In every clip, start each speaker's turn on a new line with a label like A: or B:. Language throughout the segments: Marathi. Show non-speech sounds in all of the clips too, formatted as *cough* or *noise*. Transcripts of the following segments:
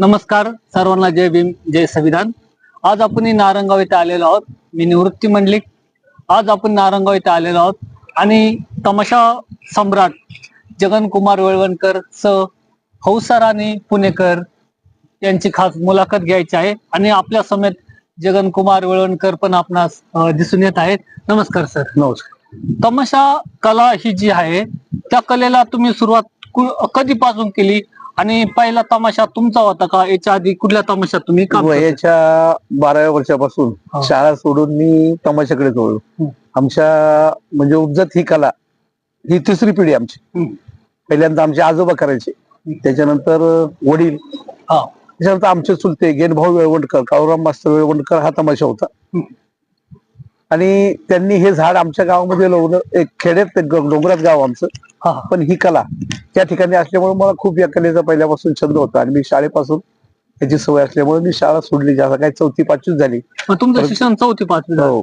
A: नमस्कार सर्वांना जय भीम जय संविधान. आज आपण नारंगाव येथे आलेलो आहोत. मी निवृत्ती मंडलिक. आज आपण नारंगाव येथे आलेलो आहोत. आणि तमाशा सम्राट जगन कुमार वळवणकर स. हौसार आणि पुणेकर यांची खास मुलाखत घ्यायची आहे. आणि आपल्या समेत जगन कुमार वळवणकर पण आपणास दिसून येत आहेत. नमस्कार सर.
B: नमस्कार.
A: तमाशा कला ही जी आहे त्या कलेला तुम्ही सुरुवात कु- कधीपासून केली? आणि पहिला तमाशा तुमचा होता का याच्या आधी कुठल्या तमाशात तुम्ही काम करत होते?
B: वयाच्या बाराव्या वर्षापासून
A: हा.
B: शाळा सोडून मी तमाशाकडे. जोडलो आमच्या म्हणजे उपजत ही कला ही तिसरी पिढी आमची. पहिल्यांदा आमचे आजोबा करायचे त्याच्यानंतर वडील
A: हा.
B: त्याच्यानंतर आमचे चुलते गेनभाऊ वेळवंडकर काळूराम मास्तर वेळवंडकर हा तमाशा होता. आणि त्यांनी हे झाड आमच्या गावामध्ये लावलं. एक खेड्यात डोंगरात गाव आमचं. पण ही कला त्या ठिकाणी असल्यामुळे मला खूप या कलेचा पहिल्यापासून छंद होता. आणि मी शाळेपासून याची सवय असल्यामुळे मी शाळा सोडली. जास्त काय चौथी पाचवीच झाली.
A: तुमचं शिक्षण चौथी पाचवी.
B: हो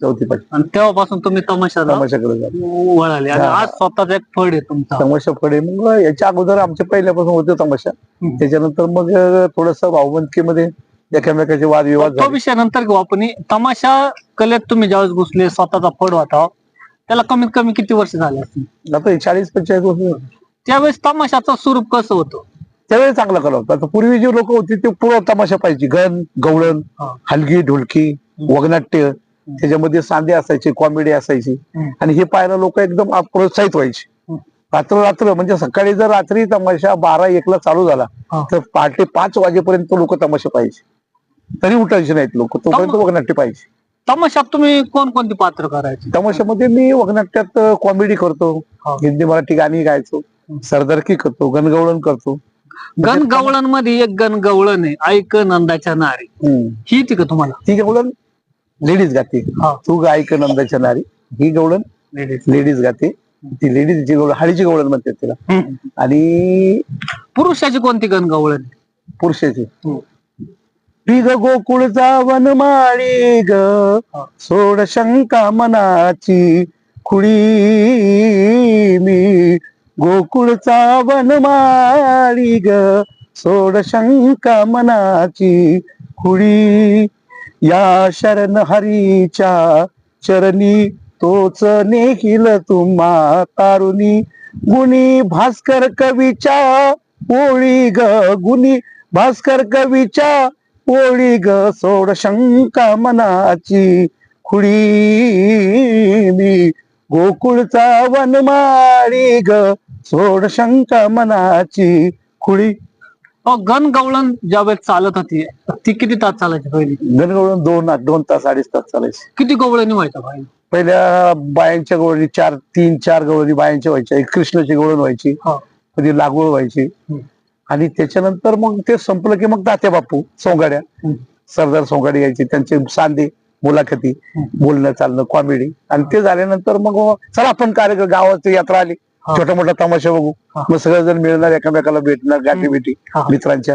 B: चौथी पाचवी
A: आणि तेव्हापासून तुम्ही तमाशाला
B: तमाशाकडे
A: वळाले. आज स्वतःचा एक फळ आहे तुमचा.
B: तमाशा पुढे मग याच्या अगोदर आमच्या पहिल्यापासून होते तमाशा. त्याच्यानंतर मग थोडस भावबंदकीमध्ये एकामेकाचे वादविवाद
A: तो
B: झाले.
A: विषय नंतर घेऊ आपण. तमाशा कलेत तुम्ही ज्यावेळेस घुसले स्वतःचा फळ होता त्याला कमीत कमी किती वर्ष झाले असतील?
B: आता चाळीस पंचेचाळीस वर्ष झाली.
A: त्यावेळेस तमाशाचं स्वरूप कसं होतं?
B: त्यावेळी चांगला कला होता. आता पूर्वी जी लोक होती ते पूर्ण तमाशा पाहिजे गण गवळण
A: हा.
B: हलगी ढोलकी वगनाट्य त्याच्यामध्ये सांधे असायचे कॉमेडी असायची.
A: हम्म.
B: आणि हे पाहायला लोक एकदम प्रोत्साहित व्हायचे.
A: हम्म.
B: रात्र रात्र म्हणजे सकाळी जर रात्री तमाशा बारा एकला चालू झाला
A: हा.
B: तर पहाटे पाच वाजेपर्यंत लोक तमाशा पाहिजे तरी उठायचे नाहीत लोक. तोपर्यंत वगनाट्य पाहिजे.
A: तमाशात तुम्ही कोणकोणती पात्र करायचे?
B: तमाशामध्ये मी वगनाट्यात कॉमेडी करतो. हिंदी मराठी गाणी गायचो. सरदरकी करतो गणगवळण करतो.
A: गण गवळण एक गण गवळण आहे ऐक नंदाच्या नारी. ही का तुम्हाला?
B: ती गवळण लेडीज गाते.
A: हा.
B: तू गायक नंदाच्या नारी. ही गवळण
A: लेडीज.
B: लेडीज गाते. ती लेडीज जी गवळण हळीची गवळण म्हणतात तिला. आणि
A: पुरुषाची कोणती गण गवळण
B: पुरुषाची पिग गोकुळचा वनमाळी ग. सोड शंका मनाची खुळी मी. गोकुळचा वनमाळी ग. सोड शंका मनाची खुळी. या शरण हरीच्या चरणी तोच नेहिल तुम्हा तारुणी. गुणी भास्कर कवीच्या ओळी ग. गुणी भास्कर कवीच्या ओळी ग सोड शंका मनाची खुळी मी. गोकुळचा वनमाळी ग सोड शंका मनाची खुळी
A: अहो, गण गवळण ज्यावेळेस चालत होती ती किती तास चालायची पहिली?
B: गणगवळून दोन दोन तास अडीच तास चालायचे.
A: किती गवळणी व्हायच्या पाहिजे
B: पहिल्या बायांच्या गवळणी चार तीन चार गवळणी बायांच्या व्हायच्या. एक कृष्णाची गवळण व्हायची
A: हा.
B: कधी लागवड व्हायची.
A: हम्म.
B: आणि त्याच्यानंतर मग ते संपलं की मग तात्या बापू सोंगाड्या. सरदार सोंगाडी यायची त्यांचे सांदे मुलाखती. बोलणं चालणं कॉमेडी आणि ते झाल्यानंतर मग चला आपण कार्यक्रम गावाची यात्रा आली. छोटा मोठा तमाशा बघू. मग सगळेजण मिळणार एकामेकाला भेटणार गाठी भेटी. मित्रांच्या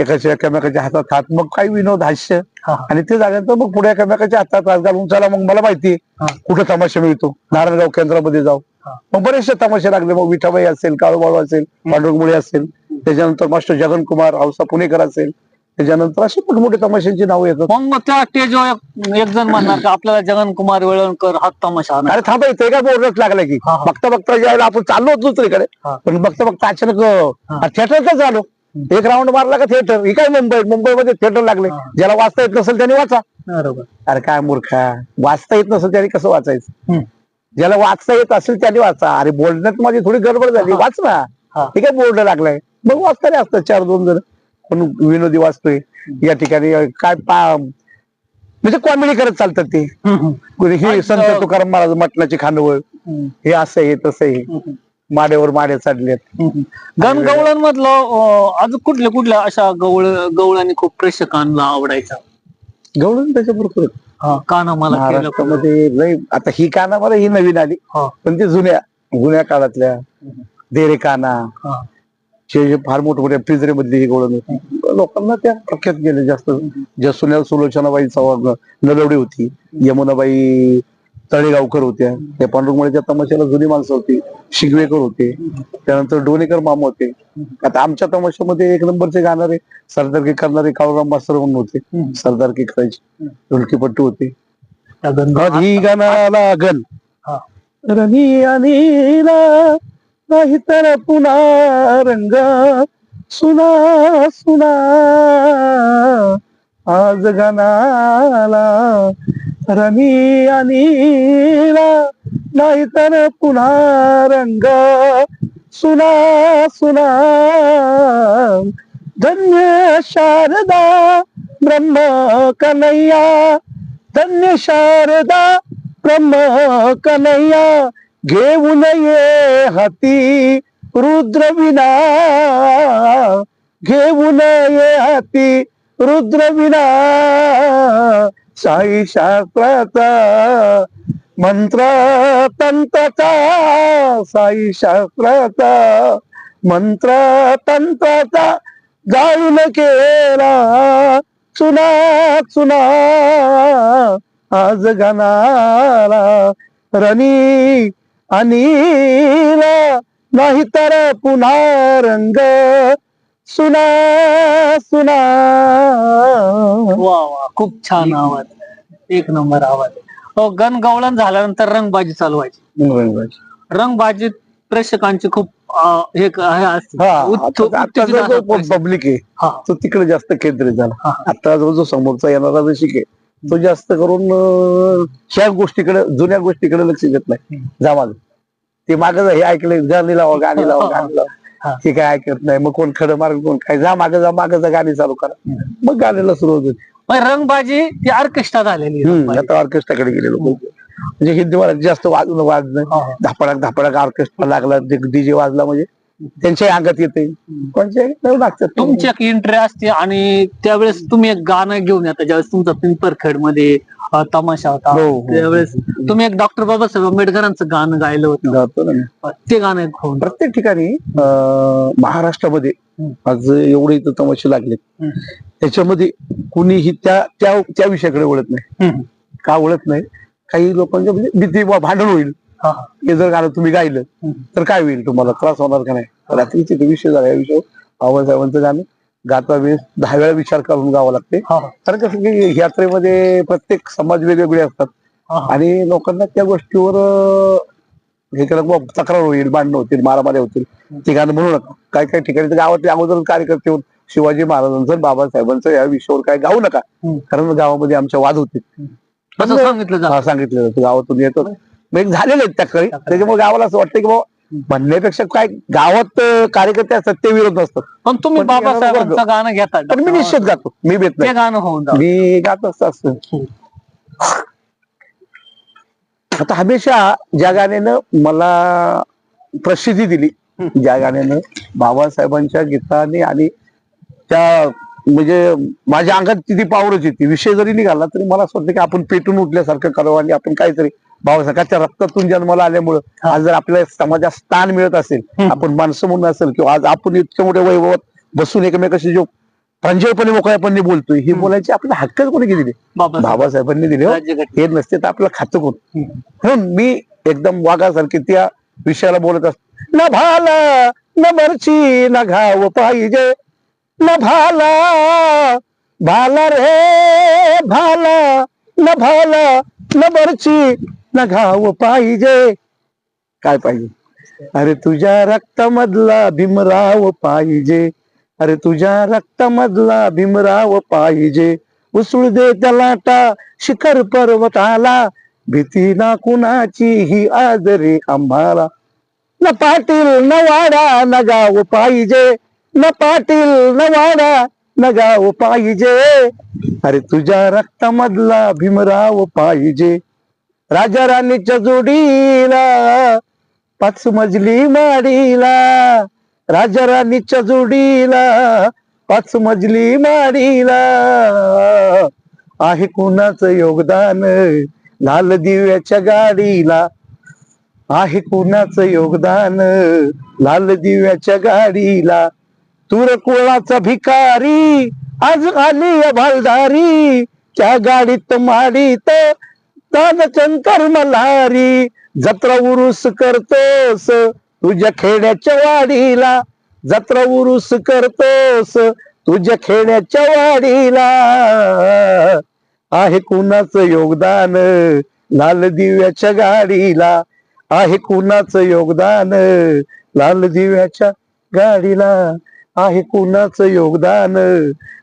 B: एकाच्या एकामेकाच्या हातात हात मग काही विनोद हास्य. आणि ते झाल्यानंतर मग पुढे एकामेकाच्या हातात हात घालून चला मग मला माहिती
A: हा.
B: कुठं तमाशा मिळतो नारायणगाव केंद्रामध्ये जाऊ. मग बरेचसे तमाशे लागले मग विठाबाई असेल काळूबाळू असेल पांडुरंगमुळे असेल त्याच्यानंतर मास्टर जगन कुमार औसा पुणेकर असेल. त्याच्यानंतर असे मोठमोठे तमाशांची नावं येतात.
A: मग त्या स्टेजवर एक- एक जण म्हणणार का आपल्याला जगन कुमार वेळणकर हा तमाशा आणायचा.
B: अरे थांबा इथे काय बोर्डच लागला की?
A: हा, हा.
B: बघता बघता ज्यावेळेला आपण चाललो होतो दुसरीकडे.
A: हा.
B: पण बघता बघता अचानक. थिएटरच झालो. एक राऊंड मारला का थिएटर ही काय मुंबई? मुंबईमध्ये थिएटर लागले.
A: हा.
B: ज्याला वाचता येत नसेल त्याने वाचा.
A: बरोबर.
B: अरे काय मूर्खा. वाचता येत नसेल त्याने कसं वाचायचं?
A: हम्म.
B: ज्याला वाचता येत असेल त्याने वाचा. अरे बोलण्यात माझी थोडी गडबड झाली.
A: हा.
B: वाच ना.
A: हा.
B: ठीक आहे बोर्ड लागलाय? मग वाचताना असतात चार दोन जण. पण विनोदी वाचतोय. या ठिकाणी काय पा म्हणजे कॉमेडी करत चालतात ते. हे संत तुकाराम महाराज मटणाची खांडवळ. हे असं आहे तसं आहे माड्यावर माड्या
A: हम्म. गण गवळण मधलं अं, अजून कुठल्या कुठल्या अशा गवळ गवळणी खूप प्रेक्षकांना आवडायच्या
B: गवळण त्याच्याबरोबर
A: हा काना मला
B: आता ही काना मला ही नवीन आली. पण ते जुन्या जुन्या काळातल्या. देरे काना. जे जे फार मोठमोठ्या पिंजरे मधली ही गवळण होती लोकांना त्या प्रख्यात गेले. जास्त ज्या सुन्या सुलोचनाबाई चव्हाण नलवडी होती यमुनाबाई तळेगावकर होत्या. त्या पांडुरंगमुळेच्या तमाशाला जुनी माणसं होती शिगवेकर होते. त्यानंतर डोनेकर मामा होते. आता आमच्या तमाशामध्ये एक नंबरचे गाणारे सरदारकी करणारे काळूराम मास्तर म्हणून होते. सरदारकी करायचे. ढोलकीपट्टू होते. ही गण.
A: हा.
B: रनी अनिला नाही तर पुन्हा रंग. सुना सुना. आज गणाला रनी अनिला नाही तर पुन्हा रंग. सुना सुना. धन्य शारदा ब्रह्म कन्हैया. धन्य शारदा ब्रह्म कन्हैया. घेऊन ये हाती रुद्रविना घेऊन ये हाती रुद्रविना साई शास्त्राचा मंत्र तंत्राचा साई शास्त्राचा मंत्र तंत्राचा जाळून केला. चुना चुना आज गाणाला रनी अनिला नाही तर पुन्हा रंग. सुना सुना.
A: वा वा खूप छान आवाज. एक नंबर आवाज. हो गणगवळण झाल्यानंतर रंगबाजी चालू व्हायची. रंगबाजीत प्रेक्षकांची खूप अं, हे क- हे असते. उत्सु- उत्तेजन असतं प्रेक्षक.
B: पब्लिक आहे.
A: हा,
B: तो तिकडे जास्त केंद्रित झाला.
A: हा.
B: आता जो जो समोरचा येणारा रसिक आहे. तो जास्त करून ह्या गोष्टीकडे जुन्या गोष्टीकडे लक्ष देत नाही.
A: हम्म.
B: जा माग. ते माग हे ऐकलं गाणी लावा गाणी लावा गाणी
A: हा.
B: लावा ते काय ऐकत नाही मग कोण खडं मार्ग कोण काय? जा माग जा माग जा गाणी चालू करा. मग गाण्याला सुरुवात होती.
A: पण रंगबाजी ती ऑर्केस्ट्रा झालेली.
B: आता ऑर्केस्ट्राकडे गेले लोक म्हणजे हिंदी मराठी जास्त वाजणं वाजणं.
A: हा, हा.
B: धापडाक धापडाक ऑर्केस्ट्रा लागला डीजे वाजला म्हणजे त्यांच्याही अंगात येते कोणच्या नाही लागतात
A: तुमची एक एंट्री असते आणि त्यावेळेस तुम्ही एक गाणं घेऊन येता ज्यावेळेस तुमचा पिंपरखेडमध्ये तमाशा होता.
B: हो, हो.
A: त्यावेळेस तुम्ही एक डॉक्टर बाबासाहेब आंबेडकरांचं गाणं गायलं होतं. ते गाणं
B: प्रत्येक ठिकाणी महाराष्ट्रामध्ये. आज एवढे इथं तमाशे लागले
A: हम्म.
B: त्याच्यामध्ये कुणीही त्या त्या विषयाकडे वळत नाही. का वळत नाही? काही लोकांच्या म्हणजे भीती भांडण होईल.
A: हा,
B: जर गाणं तुम्ही गायलं. तर काय होईल तुम्हाला? त्रास होणार का नाही? रात्रीचे ते विषय झाला या विषयावर. बाबासाहेबांचं गाणं गाता वेळेस दहा वेळा विचार करून गावं लागते. कारण कसं की यात्रेमध्ये प्रत्येक समाज वेगवेगळे असतात. आणि लोकांना त्या गोष्टीवर हे केलं तक्रार होईल भांडणं होतील मारामारी होतील. ते गाणं म्हणू नका. काय काय ठिकाणी गावातले अगोदर कार्यकर्ते होते शिवाजी महाराजांचं बाबासाहेबांचं या विषयावर काय गाऊ नका. कारण गावामध्ये आमच्या वाद होते.
A: सांगितलं जातं.
B: सांगितलं जातं. गावातून येतो. झालेले आहेत तक्रारी. त्याच्यामुळे गावाला असं वाटतं की बाबा म्हणण्यापेक्षा काय गावात कार्यकर्ते असतात ते विरोध नसतात.
A: पण तुम्ही बाबासाहेबांचं गाणं घेता.
B: पण मी निश्चित गातो. मी भेट नाही.
A: गाणं होऊन
B: मी गात असतो असं. आता हमेशा ज्या गाण्यानं मला प्रसिद्धी दिली ज्या गाण्यानं बाबासाहेबांच्या गीताने आणि त्या म्हणजे माझ्या अंगात ती पावरच येते. विषय जरी निघाला तरी मला असं वाटतं की आपण पेटून उठल्यासारखं करावं आणि आपण काहीतरी बाबासाहेबांच्या रक्तातून जन्माला आल्यामुळं आज जर आपल्या समाजात स्थान मिळत असेल. आपण माणसं म्हणून असेल किंवा आज आपण इतक्या मोठ्या वैभवात बसून एकमेकाशी जो प्रांजळपणे मोकळ्यापणे बोलतोय हे बोलायचे आपले हक्कच कोणी दिले
A: बाबासाहेब
B: बाबासाहेबांनी दिले हो. हे नसते तर आपलं खातं कोण. म्हणून मी एकदम वाघासारखी त्या विषयाला बोलत असतो न भाला न मरची न घाव पाहिजे. न भाला भाला रे भाला. न भाला न मरची न घाव पाहिजे. काय पाहिजे? अरे तुझ्या रक्तामधला भीमराव पाहिजे. अरे तुझ्या रक्तामधला भीमराव पाहिजे. उसळ दे त्या लाटा शिखर पर्वताला भीती ना कुणाची ही आदरे आम्हाला. न पाटील न वाडा न गाव पाहिजे. न पाटील न वाडा न गाव पाहिजे. अरे तुझ्या रक्तामधला भीमराव पाहिजे. राजा राणीच्या जोडीला पाच मजली माडीला. राजा राणीच्या जोडीला पाच मजली माडीला. आहे कुणाचं योगदान? लाल दिव्याच्या गाडीला. आहे कुणाचं योगदान? लाल दिव्याच्या गाडीला. तुरकुळाचा भिकारी आज आली या भालदारी. त्या गाडीत माडीत तानचन कर्म मल्हारी जत्रा उरुस करतोस तुझ्या खेड्याच्या वाडीला जत्रा उरुस करतोस तुझ्या खेड्याच्या वाडीला आहे कुणाचं योगदान लाल दिव्याच्या गाडीला? आहे कुणाचं योगदान लाल दिव्याच्या गाडीला? आहे कुणाचं योगदान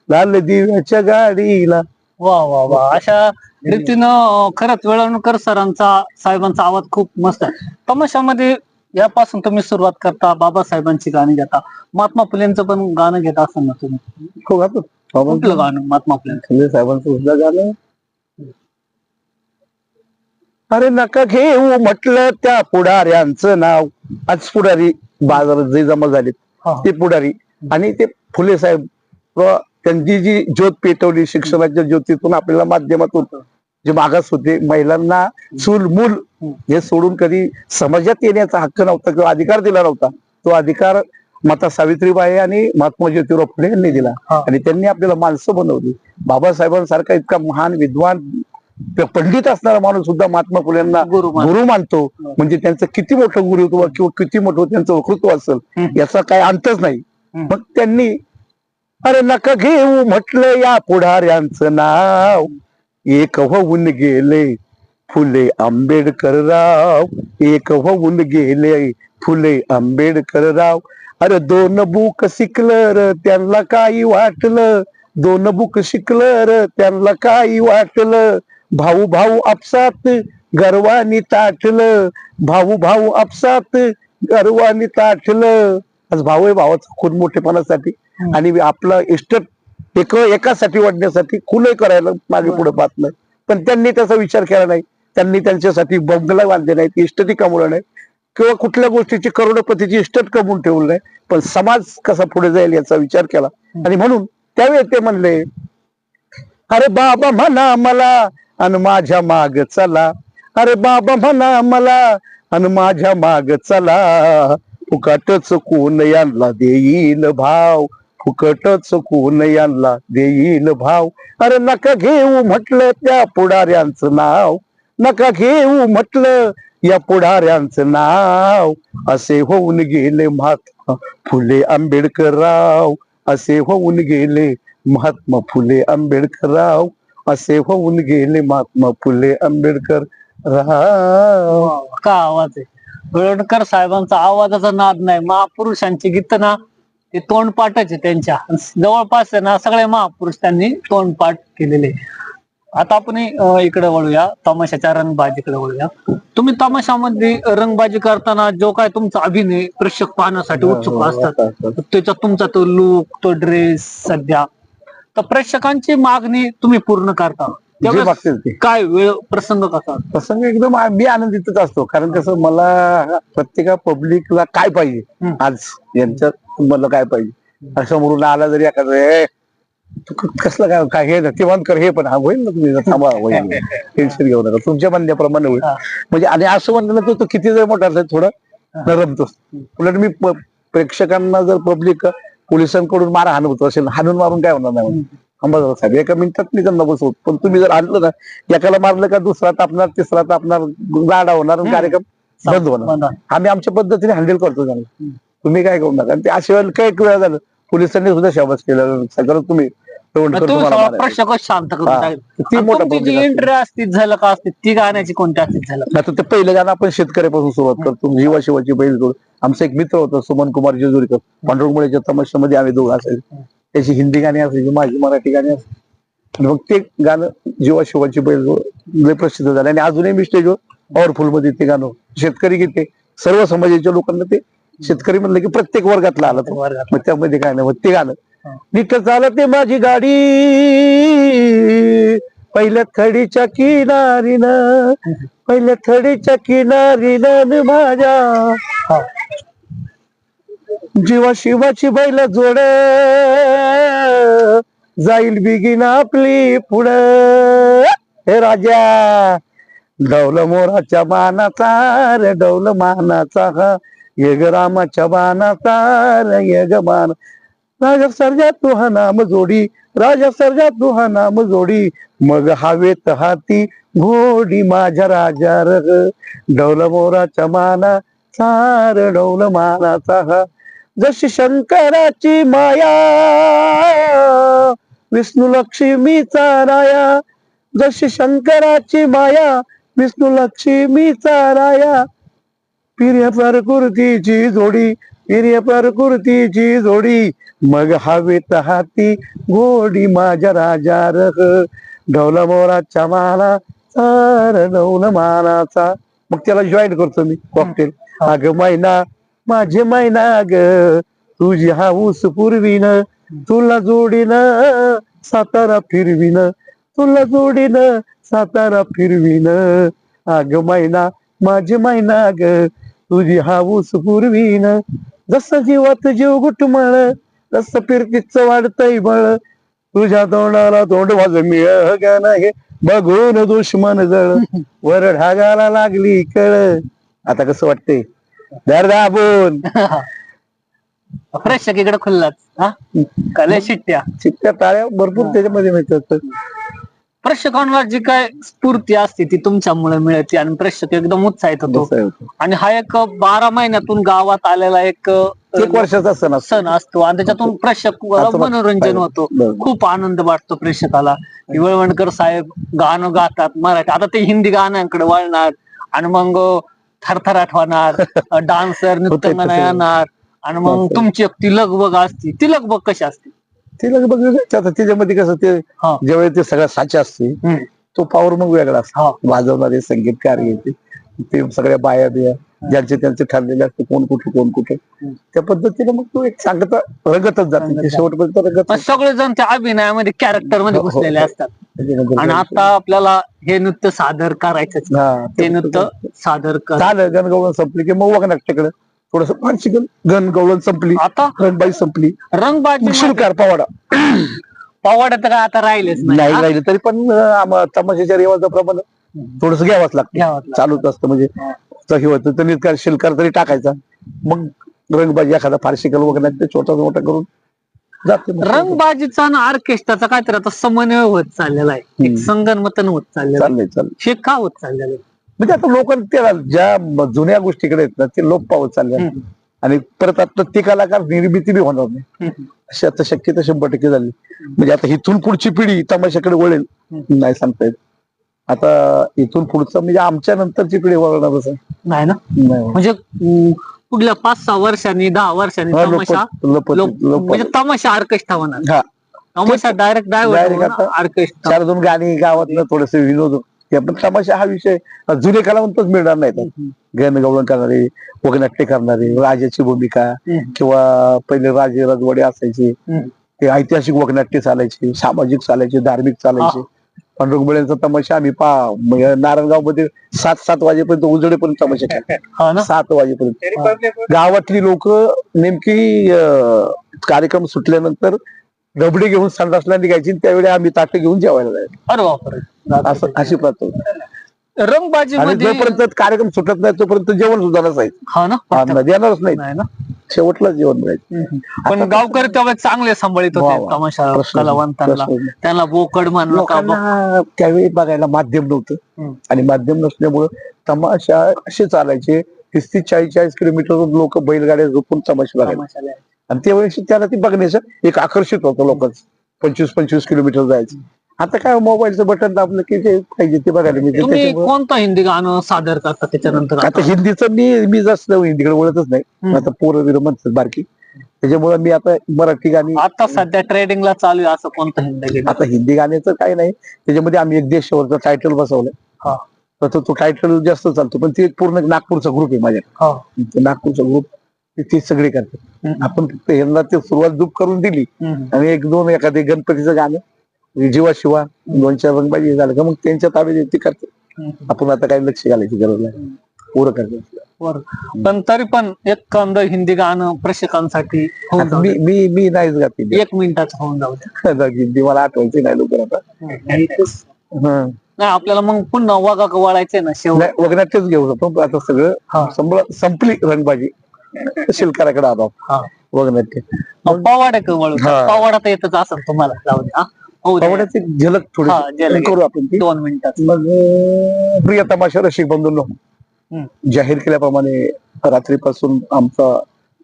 B: लाल दिव्याच्या गाडीला?
A: वा वा वा. अशा रीतीनं खरंच वेळवणकर सरांचा साहेबांचा आवाज खूप मस्त आहे. तमाशामध्ये यापासून तुम्ही सुरुवात करता बाबासाहेबांची गाणी घेता. महात्मा फुलेंचं पण गाणं घेता असं ना तुम्ही?
B: हो गातो.
A: कुठलं गाणं? महात्मा
B: फुले साहेबांचं सुद्धा गाणं. अरे नका घेऊ म्हटलं त्या पुढाऱ्यांचं नाव. आज पुढारी बाजारात जे जमा झालेत
A: हा.
B: ते पुढारी. आणि ते फुले साहेब त्यांची जी ज्योत पेटवली शिक्षणाच्या ज्योतीतून आपल्याला माध्यमातून जे मागास होते महिलांना चूल मूल हे सोडून कधी समाजात येण्याचा हक्क नव्हता किंवा अधिकार दिला नव्हता. तो अधिकार माता सावित्रीबाई आणि महात्मा ज्योतिराव फुले यांनी दिला. आणि त्यांनी आपल्याला माणसं बनवली. बाबासाहेबांसारखा इतका महान विद्वान पंडित असणारा माणूस सुद्धा महात्मा
A: गुरु मान-
B: गुरु मानतो. म्हणजे त्यांचं किती मोठं गुरुत्व किंवा किती मोठं त्यांचं वक्तृत्व असेल. याचा काय अंतच नाही. मग त्यांनी अरे नका घेऊ म्हटलं या पुढाऱ्यांचं नाव. एक होऊन गेले फुले आंबेडकर राव. एक होऊन गेले फुले आंबेडकर राव. अरे दोन बुक शिकलं र त्यांना काही वाटलं. दोन बुक शिकलं र त्यांना काही वाटलं. भाऊ भाऊ आपसात गर्वानी ताटलं भाऊ भाऊ आपसात गर्वानी ताटलं आज भाऊ आहे भावाचा खून मोठेपणासाठी. आणि आपलं इष्ट एक एकासाठी वाढण्यासाठी खुले करायला मागे पुढे पाहत नाही. पण त्यांनी त्याचा विचार केला नाही. त्यांनी त्यांच्यासाठी बंगला बांधले नाहीत इष्टती कमवलं नाही किंवा कुठल्या गोष्टीची करोडपतीची इष्टत कमवून ठेवलं नाही. पण समाज कसा पुढे जाईल याचा विचार केला. आणि म्हणून त्यावेळी ते म्हणले अरे बाबा म्हणा मला आणि माझ्या माग चला. अरे बाबा म्हणा मला आणि माझ्या माग चला. फुकटच कोण यांना देईल भाव? फुकटच कोण यांना देईल भाव? अरे नका घेऊ म्हटलं त्या पुढाऱ्यांचं नाव. नका घेऊ म्हटलं या पुढाऱ्यांचं नाव. असे होऊन गेले महात्मा फुले आंबेडकरराव. असे होऊन गेले महात्मा फुले आंबेडकरराव. असे होऊन गेले महात्मा फुले आंबेडकर राव
A: हो, का आवाज आहे? वेळवणकर साहेबांचा आवाजाचा नाद नाही. महापुरुषांची गीत ना ते तोंडपाठच आहे त्यांच्या. जवळपास आहे ना सगळे महापुरुष त्यांनी तोंडपाठ केलेले आता आपण इकडे वळूया. तमाशाच्या रंगबाजीकडे वळूया. तुम्ही तमाशामध्ये रंगबाजी करताना जो काय तुमचा अभिनय प्रेक्षक पाहण्यासाठी उत्सुक असतात त्याचा तुमचा तो लुक तो ड्रेस सध्या. तर प्रेक्षकांची मागणी तुम्ही पूर्ण करता.
B: जे ते.
A: काय वेळ प्रसंग कसा
B: प्रसंग एकदम आ- मी आनंदितच असतो. कारण कसं मला प्रत्येका पब्लिकला काय पाहिजे?
A: हम्म.
B: आज यांच्यात मला काय पाहिजे? असं म्हणून आला जरी एखादं "ए, तू क- कसलं काय काय हे ना ते बंद कर हे पण हा होईल ना तुम्ही थांबा होईल टेन्शन *laughs* घेऊ नका. तुमच्या म्हणण्याप्रमाणे होईल.
A: हा.
B: म्हणजे आणि असं म्हणलं ना तो- तो किती जर मोठा असेल थोडं नरमतो. उलट मी प- प्रेक्षकांना जर पब्लिक पोलिसांकडून मारा हाणवत असेल हाणून मारून काय होणार नाही? अंबादास साहेब एका मिनिटात मी त्यांना बसवत. पण तुम्ही जर आणलं ना एकाला मारलं का दुसरा तापणार तिसरा तापणार गाडा होणार आणि कार्यक्रम बंद होणार. आम्ही आमच्या पद्धतीने हँडल करतो त्यांना. तुम्ही काय करू नका. ते अशा वेळेला काही वेळा झालं पोलिसांनी सुद्धा शाबास केलं. सगळं तुम्ही
A: शांत. एंट्री झलक असते. ती गाण्याची कोणती
B: आता ते पहिलं गाणं आपण शेतकऱ्यापासून सुरुवात करतो. जीवा शिवाची बैल जोड. आमचा एक मित्र होता सुमन कुमार जेजुरीकर. पांडुरंगमुळेच्या तमाशामध्ये आम्ही दोघं असायचो. त्याची हिंदी गाणी असायची माझी मराठी गाणी असायची आणि मग ते गाणं जीवा शिवाची बैल प्रसिद्ध झालं आणि अजूनही मी स्टेजवर पॉवरफुलमध्ये ते गाणं शेतकरी गीते सर्व समाजाच्या लोकांना ते शेतकरी म्हणलं की प्रत्येक वर्गातला आला तो
A: वर्गात.
B: मग त्यामध्ये काय नाही मग ते गाणं. नीट चालते माझी गाडी पहिल्या थडीच्या किनारीनं पहिल्या थडीच्या किनारीनं माझ्या. जीवा शिवाची बैल जोड. जाईल बिगीन आपली पुढं. हे राजा डौल मोराच्या बाणाचा रे डौल मानाचा हा. येग रामाच्या बाणाचा रे येग मान. राजा सर्जा तू हा नाम जोडी. राजा सर्जा तू हा नाम जोडी. मग हवेत हाती घोडी माझ्या राजा रग डौल मोराच्या माना सार डौल मानाचा हा. जशी शंकराची माया विष्णू लक्ष्मीचा राया. जशी शंकराची माया विष्णू लक्ष्मीचा राया. पिर्य प्रकृतीची जोडी पिर्य प्रकृतीची जोडी. मग हवेत हाती गोडी माझ्या राजा रग ढवला मोराच्या माला चार डौल मानाचा मग त्याला जॉईन करतो मी कॉकटेल अग मैना माझे मैना ग तुझी हाऊस पुरवीन तुला जोडीन सातारा फिरवीन तुला जोडीन सातारा फिरवीन. अग मैना माझे मैना ग तुझी हाऊस पुरवीन. जसं जीवात जीव गुटमळ तसं फिरतीच वाढतय बळ. तुझ्या तोंडाला तोंड माझ मिळ नाही बघून दुश्मन जळ. *laughs* वर ढागाला लागली कळ. आता कसं वाटतंय? दर दाबून.
A: प्रेक्षक इकडे खुल्लाच हा? कले शिट्ट्या.
B: चित्त्या टाळ्या भरपूर त्याच्यामध्ये मिळतात.
A: प्रेक्षकांना जी काय स्फूर्ती असते ती तुमच्यामुळे मिळते आणि प्रेक्षक एकदम उत्साहित होतो. आणि हा एक बारा महिन्यातून गावात आलेला एक
B: एक वर्षाचा सण
A: सण असतो आणि त्याच्यातून प्रेक्षक मनोरंजन होतो. खूप आनंद वाटतो प्रेक्षकाला. की वळवणकर साहेब गाणं गातात मराठी आता ते हिंदी गाण्यांकडे वळणार. आणि मग थरथराट होणार *laughs* डान्सर नृत्य
B: तसं.
A: येणार आणि मग. तुमची एक ती लगबग असते ती लगबग कशी असते
B: तिला बघ त्याच्यामध्ये कसं ते. ज्यावेळी ते सगळं साचा असते. तो पॉवर मग वेगळा असतो. वाजवणारे संगीतकार येते ते सगळ्या बाया बिया ज्यांचे त्यांचे ठरलेले असते कोण कुठे कोण कुठे. त्या पद्धतीने मग तो एक सांगता रंगतच जाते. शेवटपर्यंत रंगत
A: पण सगळेजण त्या अभिनयामध्ये कॅरेक्टरमध्ये
B: हो, हो,
A: घुसलेले
B: हो.
A: असतात आणि आता आपल्याला हे नृत्य सादर करायचंच.
B: हा,
A: ते नृत्य सादर कर.
B: झालं गणगवळण संपली की मग वगनाट्याकडे थोडस फारशी गणगवळण संपली
A: आता
B: रणबाई संपली.
A: रंगबाजी
B: शिलकार पवाडा.
A: पवाड्यात काय आता राहिलेच
B: नाही? राहिले तरी पण तमाशाच्या रिवाजाप्रमाणे थोडस घ्यावंच लागतं. चालूच असतं म्हणजे हे होतं तर नितकार शिलकार तरी टाकायचा मग रंगबाजी एखादा फारशी कल वगैरे छोटा मोठा करून.
A: रंगबाजीचा आणि ऑर्केस्ट्राचा काहीतरी आता समन्वय होत चाललेला आहे एक
B: हम्म.
A: संगनमतन होत चाललेलं आहे हे का होत चाललेलं आहे
B: म्हणजे आता लोक त्याला ज्या जुन्या गोष्टीकडे आहेत ना ते लोप पावत चालले. आणि परत आता ते कलाकार निर्मिती बी होणार नाही. अशी आता शक्यता शंभर टक्के झाली म्हणजे आता इथून पुढची पिढी तमाशाकडे वळेल. नाही सांगता येत आता इथून पुढचं म्हणजे आमच्या नंतरची पिढी वळणारच आहे
A: नाही ना?
B: नाही.
A: म्हणजे अं, पुढल्या पाच सहा वर्षांनी दहा वर्षांनी
B: हा,
A: तमाशा लोक- म्हणजे तमाशा ऑर्केस्ट्रा होणार.
B: हा.
A: तमाशा डायरेक्ट
B: Direct
A: डायव्हर्ट
B: आता
A: ऑर्केस्ट्रा
B: चार दोन गाणी गावातलं थोडस विनोद ते पण तमाशा हा विषय. जुने कलावंतच मिळणार नाहीत. गणगवळण करणारे वगनाट्य करणारे राजाची भूमिका किंवा पहिले राजे राजवाडे असायचे. ते ऐतिहासिक वगनाट्य चालायचे सामाजिक चालायचे धार्मिक चालायचे. पण रुग्मळ्यांचा तमाशा आम्ही पा नारायणगावमध्ये सात सात वाजेपर्यंत उजडेपर्यंत तमाशा केला सात वाजेपर्यंत. गावातली लोक नेमकी कार्यक्रम सुटल्यानंतर डबडी घेऊन संडासला निघायची त्यावेळी आम्ही ताटे घेऊन जेवायला जायचो. असं अशी प्रथा.
A: रंगबाजी
B: जोपर्यंत कार्यक्रम सुटत नाही तोपर्यंत जेवण सुद्धा नसायचं. देणारच नाही.
A: नाही ना?
B: शेवटला जेवण मिळायचं.
A: पण गावकरी तेव्हा चांगले सांभाळित होते. तमाशा कलावंतांना. त्यांना बोकड म्हणलं का
B: त्यावेळी बघायला माध्यम नव्हतं. आणि माध्यम नसल्यामुळं तमाशा असे चालायचे तीस तीस चाळीस चाळीस किलोमीटर लोक बैलगाड्या झोपून तमाशा बघायला
A: तमाशाला.
B: आणि त्यावेळेस त्याला ती बघण्याचं एक आकर्षित होतं लोकांचं. पंचवीस पंचवीस किलोमीटर जायचं. आता काय मोबाईलचं बटन दाबलं की जे पाहिजे ते बघायला मिळते
A: तुम्ही
B: त्याच्यामुळं
A: कोणतं हिंदी गाणं सादर करता त्याच्यानंतर
B: आता हिंदीचं मी मी जास्त हिंदीकडे वळतच नाही
A: हम्म.
B: आता पोरं बिरं म्हणतात बारकी त्याच्यामुळे मी आता मराठी गाणी
A: आता सध्या ट्रेडिंगला चालू आहे असं कोणतं हिंदी गाणं
B: आता हिंदी गाण्याचं काय नाही त्याच्यामध्ये आम्ही एक देशावरचा टायटल बसवलाय
A: हा.
B: तर तो- तो टायटल जास्त चालतो पण ते पूर्ण नागपूरचा ग्रुप आहे माझ्या
A: हा.
B: ते नागपूरचा ग्रुप ते सगळे करतात
A: हम्म.
B: आपण फक्त ह्यांना ते सुरुवात दुप करून दिली
A: हम्म.
B: आणि एक दोन एखादे गणपतीचं गाणं जीवा शिवा दोन चार रंगबाजी झालं का मग त्यांच्या ताब्यात ते
A: हम्म.
B: आपण आता काही लक्ष घालायची गरज नाही. पोरं करतात
A: बरं. पण तरी पण एक कंद हिंदी गाणं प्रेक्षकांसाठी
B: मी. मी मी नाहीच गात.
A: एक मिनिटाचं होऊन जाऊ *laughs*
B: हिंदी मला आठवायची नाही लवकर आता.
A: नाही आपल्याला मग पुन्हा वागा वळायचंय ना शेवट.
B: वगनाट्यच घेऊ शकतो. आता सगळं. संपलं- रंगबाजी. शिल्काराकडे आलो
A: हा.
B: वगनाट्य.
A: पवाडा कवळ
B: हा.
A: पवाडा तर येतच असेल तुम्हाला. जाऊ द्या हा?
B: झलक थोडी. करू आपण ती
A: दोन मिनिटात
B: मग अं, प्रिय तमाशा रसिक बंधूंनो
A: हम्म.
B: जाहीर केल्याप्रमाणे रात्रीपासून आमचा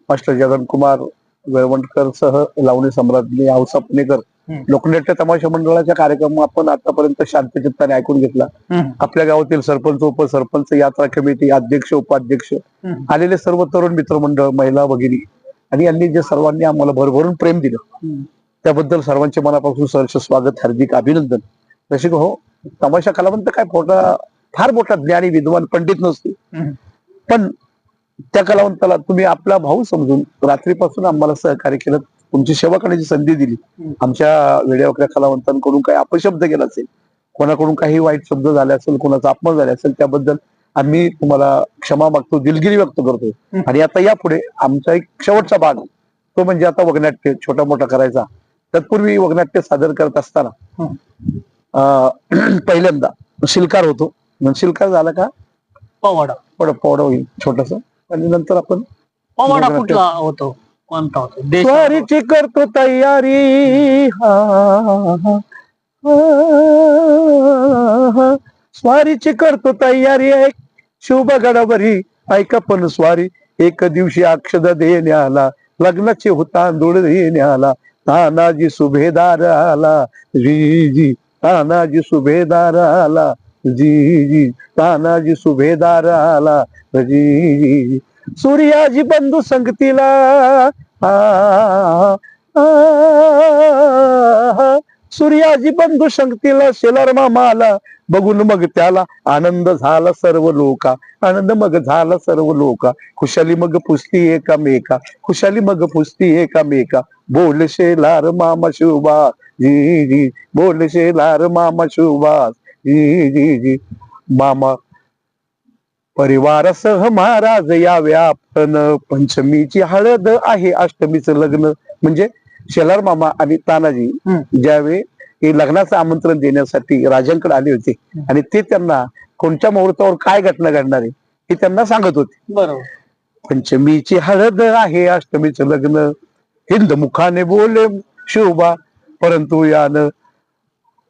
B: मास्टर जगन कुमार वेळवंटकर सह लावणी सम्राज्ञी औसा पुणेकर
A: हम्म.
B: लोकनाट्य तमाशा मंडळाचा कार्यक्रम आपण आतापर्यंत शांत चित्ताने ऐकून घेतला
A: हम्म.
B: आपल्या गावातील सरपंच उपसरपंच यात्रा कमिटी अध्यक्ष उपाध्यक्ष
A: हम्म.
B: आलेले सर्व तरुण मित्रमंडळ महिला भगिनी आणि यांनी जे सर्वांनी आम्हाला भरभरून प्रेम दिलं
A: हम्म.
B: त्याबद्दल सर्वांचे मनापासून सहर्ष स्वागत हार्दिक अभिनंदन रसिक हो तमाशा कलावंत काय मोठा फार मोठा ज्ञानी विद्वान पंडित नसते. पण त्या कलावंताला तुम्ही आपला भाऊ समजून रात्रीपासून आम्हाला सहकार्य केलं तुमची सेवा करण्याची संधी दिली. आमच्या वेड्यावकऱ्या कलावंतांकडून काही अपशब्द केला असेल कोणाकडून काही वाईट शब्द झाले असेल कोणाचा अपमान झाला असेल त्याबद्दल आम्ही तुम्हाला क्षमा मागतो दिलगिरी व्यक्त करतो. आणि आता यापुढे आमचा एक शेवटचा भाग तो म्हणजे आता वगनाट्य छोटा मोठा करायचा तत्पूर्वी वगनाट्य सादर करत असताना पहिल्यांदा शिलकार होतो. शिलकार झाला का?
A: पवाडा.
B: पड पवडा होईल छोटस. आणि नंतर आपण
A: पवाडा. कुठला होतो? कोणता होतो?
B: करतो तयारी. हा, हा. स्वारीची करतो तयारी. ऐक शुभ गडावरी. ऐका पण स्वारी. एक दिवशी अक्षद देण्याला लग्नाचे हुतांदूळ देण्याला तानाजी सुभेदार आला जी जी तानाजी सुभेदार आला जी जी तानाजी सुभेदार आला जी जी सूर्याजी बंधू संगतीला सूर्याजी बंधू संगतीला शेलार मामाला बघून मग त्याला आनंद झाला सर्व लोका. आनंद मग झाला सर्व लोका. खुशाली मग पुसती एकामेका. खुशाली मग पुसती एकामेका. बोल शेलार मामा शुभा जी जी बोल शेलार मामा शुभा जी जी जी. मामा परिवारासह महाराज यावे. आपण पंचमीची हळद आहे अष्टमीचं लग्न. म्हणजे शेलार मामा आणि तानाजी. ज्यावेळी हे लग्नाचं आमंत्रण देण्यासाठी राजांकडे आले होते आणि ते त्यांना कोणत्या मुहूर्तावर काय घटना घडणार आहे हे त्यांना सांगत होते.
A: बरोबर.
B: पंचमीची हळद आहे अष्टमीचं लग्न. हिंद मुखाने बोले शिवबा परंतु यानं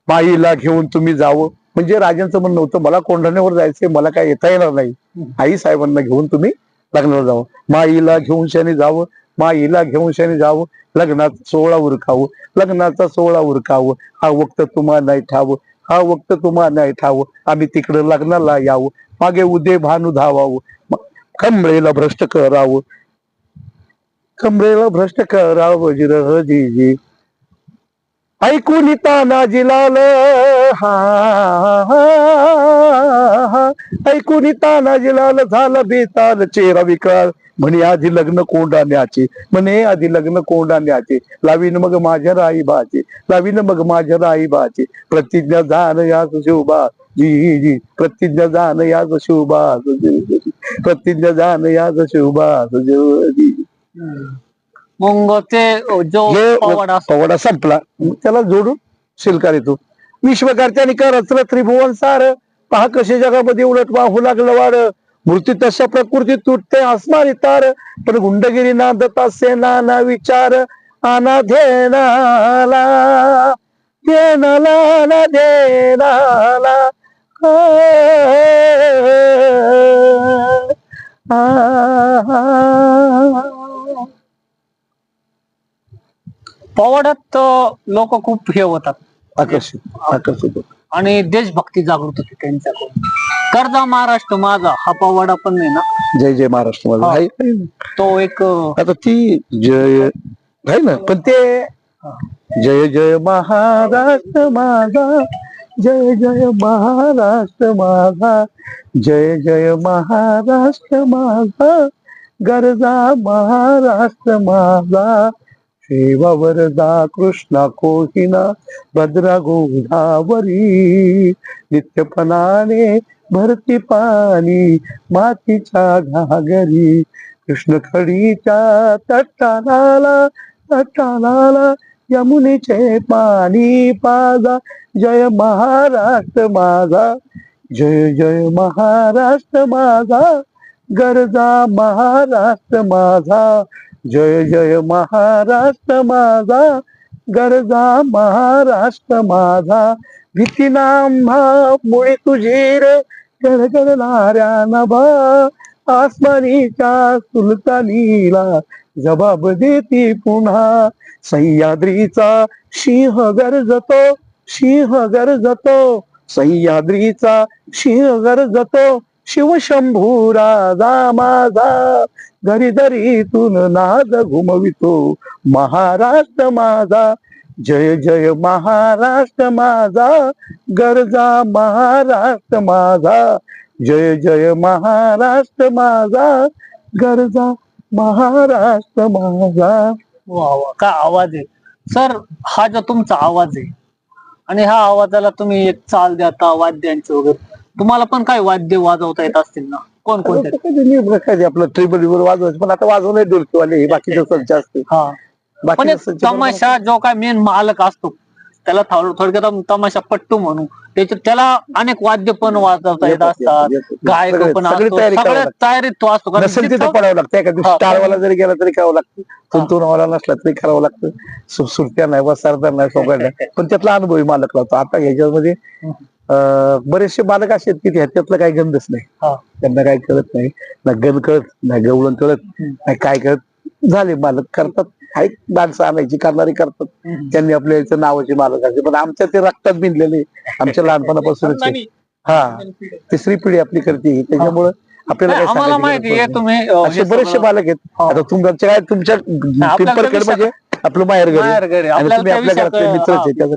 B: माईला घेऊन तुम्ही जावं. म्हणजे राजांचं म्हणणं होतं मला कोंढाण्यावर जायचंय मला काय येता येणार नाही. आई साहेबांना घेऊन तुम्ही लग्नाला जावं. माईला घेऊन शाने जावं माईला घेऊन शाने जावं लग्नात सोहळा उरकावं. लग्नाचा सोहळा उरकावं. हा वक्त तुम्हा नाही ठावं हा वक्त तुम्हा नाही ठावं. आम्ही तिकडं लग्नाला यावं. मागे उदे भानू धावावं खंबळेला भ्रष्ट करावं. कमरेला भ्रष्ट कराव जिरह जी जी ऐकून तानाजीलाल हा ऐकून तानाजी लाल झालं बेताल चेहरा विकार म्हणे आधी लग्न कोंडाण्याचे म्हणे आधी लग्न कोंडाण्याचे लावीन मग माझ्या राई बाचे लावीन मग माझ्या राई बाचे प्रतिज्ञा जाण याच शिवबा जी जी प्रतिज्ञा जाण याच शिवबा प्रतिज्ञा जाण याच शिवबा जी.
A: मग ते जो
B: हे
A: पवाडा
B: संपला मग त्याला जोडून शिलकार येतो. विश्वकर्त्याने करचलं त्रिभुवन सार? पहा कसे जगामध्ये उलट वाहू लागलं वाड मूर्ती तशा प्रकृती तुटते आसमानी तार. पण गुंडगिरी नादता सेना ना विचार. आना धेनाला धेनाला ना धेनाला. आ.
A: पवाड्यात लोक खूप हे होतात
B: आकर्षित आकर्षित.
A: आणि देशभक्ती जागृत होती त्यांच्याकडून कर्जा महाराष्ट्र माझा हा पवाडा पण आहे ना
B: जय जय महाराष्ट्र माझा
A: हा.
B: आहे.
A: तो एक अं,
B: आता ती जय आहे ना पण ते जय जय महाराष्ट्र माझा जय जय महाराष्ट्र माझा जय जय महाराष्ट्र माझा गरजा महाराष्ट्र माझा शिव वरदा कृष्णा कोहिना भद्रा गोदावरी नित्यपणाने भरती पाणी मातीच्या घागरी. कृष्ण खडीच्या तटाला तटाला यमुनेचे पाणी पाजा. जय महाराष्ट्र माझा जय जय महाराष्ट्र माझा. गरजा महाराष्ट्र माझा. जय जय महाराष्ट्र माझा गरजा महाराष्ट्र माझा. भीती नाम्हा मुळे तुझी रे गडगडणाऱ्या नभा. आसमानीच्या सुलतानीला जबाब देती पुन्हा. सह्याद्रीचा सिंह गरजतो सिंह गरजतो. सह्याद्रीचा सिंह गरजतो. शिवशंभू राजा माझा. घरी दरीतून नाद घुमवितो महाराष्ट्र माझा. जय जय महाराष्ट्र माझा. गरजा महाराष्ट्र माझा. जय जय महाराष्ट्र माझा. गरजा महाराष्ट्र माझा.
A: वा वा काय आवाज आहे. सर हा जो तुमचा आवाज आहे आणि ह्या आवाजाला तुम्ही एक चाल देता वाद्यांचे वगैरे. तुम्हाला पण काय वाद्य वाजवता येत असतील ना? कोण कोणते
B: काय आपलं ट्रिबल वर वाजवायचं पण आता वाजवलंय डोलकीवाले हे बाकीचे *laughs* संच असते
A: हा. पण
B: बाकी
A: एक तमाशा जो काय मेन मालक असतो त्याला थोड- थोडक्यात तमाशा पट्टू म्हणू. त्याच्यात त्याला अनेक वाद्य पण वाजवता येत असतात. गायक पण सगळ्यात. तयारीत तो असतो. कारण
B: तिथे पडावं लागतं. स्टारवाला जरी गेला तरी करावं लागतं. तुंतुनवाला नसला तरी करावं लागतं. सु- सुरत्या नाही वसारत्या नाही सोबत नाही. पण त्यातला अनुभवी मालक लागतो आता ह्याच्यामध्ये बरेचसे मालक असे आहेत की त्यातलं काही गंधच नाही. त्यांना काही कळत नाही. ना गण कळत ना गवळण कळत नाही काय कळत. झाले मालक करतात. काही माणसं आणायची करणारी करतात. त्यांनी आपल्या याचं नावाचे मालक असते पण आमच्या ते रक्तात बिनलेले आमच्या *laughs* लहानपणापासूनच. हा. तिसरी पिढी. आपली करते. त्याच्यामुळं आपल्याला
A: माहिती आहे. तुम्ही
B: असे बरेचसे मालक आहेत. आता तुमच्या काय तुमच्या पिंपरखेड म्हणजे आपलं माहेर घर आपल्या मित्रच. आहे त्याचं